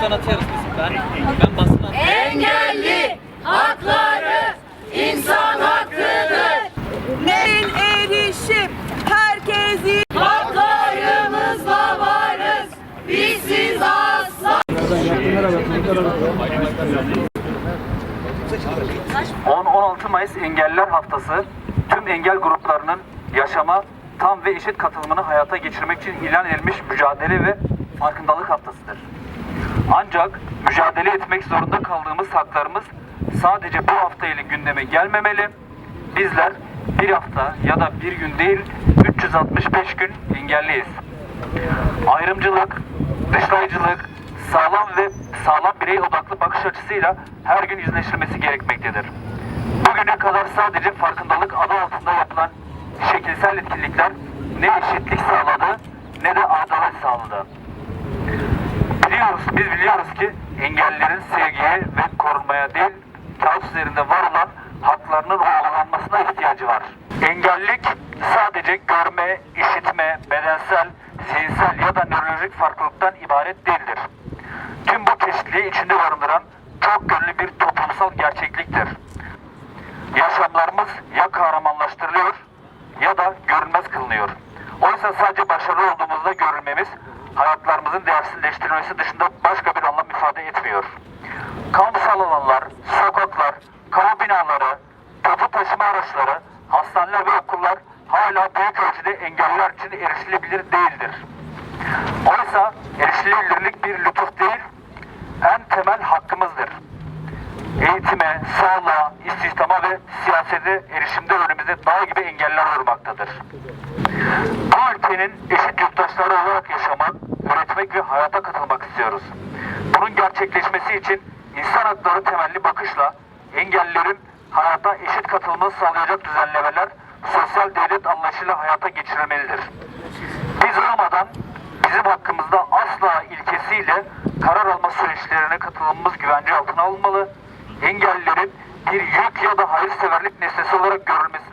Facebook'tan atarız biz. Ben, ben basın atıyorum. Engelli hakları insan hakkıdır. Neyin erişim herkesin Haklarımızla varız. Bizsiz asla. 10-16 Mayıs Engelliler Haftası tüm engel gruplarının yaşama, tam ve eşit katılımını hayata geçirmek için ilan edilmiş mücadele ve farkındalık haftasıdır. Ancak mücadele etmek zorunda kaldığımız haklarımız sadece bu hafta ile gündeme gelmemeli. Bizler bir hafta ya da bir gün değil 365 gün engelliyiz. Ayrımcılık, dışlayıcılık, sağlam ve sağlam birey odaklı bakış açısıyla her gün yüzleştirilmesi gerekmektedir. Bugüne kadar sadece farkındalık adı altında yapılan şekilsel etkinlikler ne eşitlik sağladı ne de adalet sağladı. Biliyoruz, biz biliyoruz ki engellilerin sevgiye ve korunmaya değil, kağıt üzerinde var olan haklarının uygulanmasına ihtiyacı var. Engellilik sadece görme, işitme, bedensel, zihinsel ya da nörolojik farklılıktan ibaret değildir. Tüm bu çeşitliliği içinde barındıran çok yönlü bir toplumsal gerçekliktir. Yaşamlarımız ya kahramanlaştırılıyor ya da görünmez kılınıyor. Oysa sadece başarılı olduğumuzda görülmemiz hayatlarımızın değersizleştirilmesi dışında başka bir anlam ifade etmiyor. Kamusal alanlar, sokaklar, kamu binaları, toplu taşıma araçları, hastaneler ve okullar hala büyük ölçüde engelliler için erişilebilir değildir. Oysa erişilebilirlik bir lütuf değil, en temel hakkımızdır eğitime, sağlığa, istihdama ve siyasete erişimde önümüzde dağ gibi engeller durmaktadır. Ülkenin eşit yurttaşları olarak yaşamak, üretmek ve hayata katılmak istiyoruz. Bunun gerçekleşmesi için insan hakları temelli bakışla engellilerin hayata eşit katılımını sağlayacak düzenlemeler sosyal devlet anlayışıyla hayata geçirilmelidir. Biz olmadan bizim hakkımızda asla ilkesiyle karar alma süreçlerine katılımımız güvence altına alınmalı. Engellilerin bir yük ya da hayırseverlik nesnesi olarak görülmesinden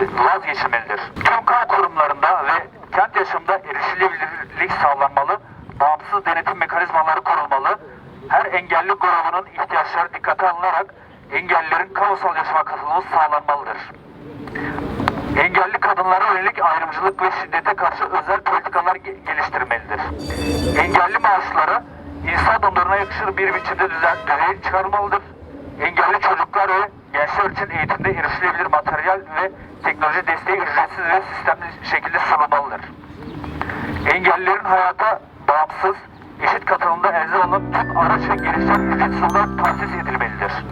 vazgeçilmelidir. Tüm kamu kurumlarında ve kent yaşamında erişilebilirlik sağlanmalı, bağımsız denetim mekanizmaları kurulmalı, her engelli grubunun ihtiyaçları dikkate alınarak engellilerin kamusal yaşama katılımı sağlanmalıdır. Engelli kadınlara yönelik ayrımcılık ve şiddete karşı özel politikalar ge- geliştirmelidir. Engelli maaşları insan onuruna yakışır bir biçimde düzen, düzeye çıkarılmalıdır. Engelli çocuklar ve gençler için eğitimde erişilebilir materyal ve teknoloji desteği ücretsiz ve sistemli şekilde sunulmalıdır. Engellilerin hayata bağımsız, eşit katılımda elde alınan tüm araç ve gereçler ücretsiz olarak tahsis edilmelidir.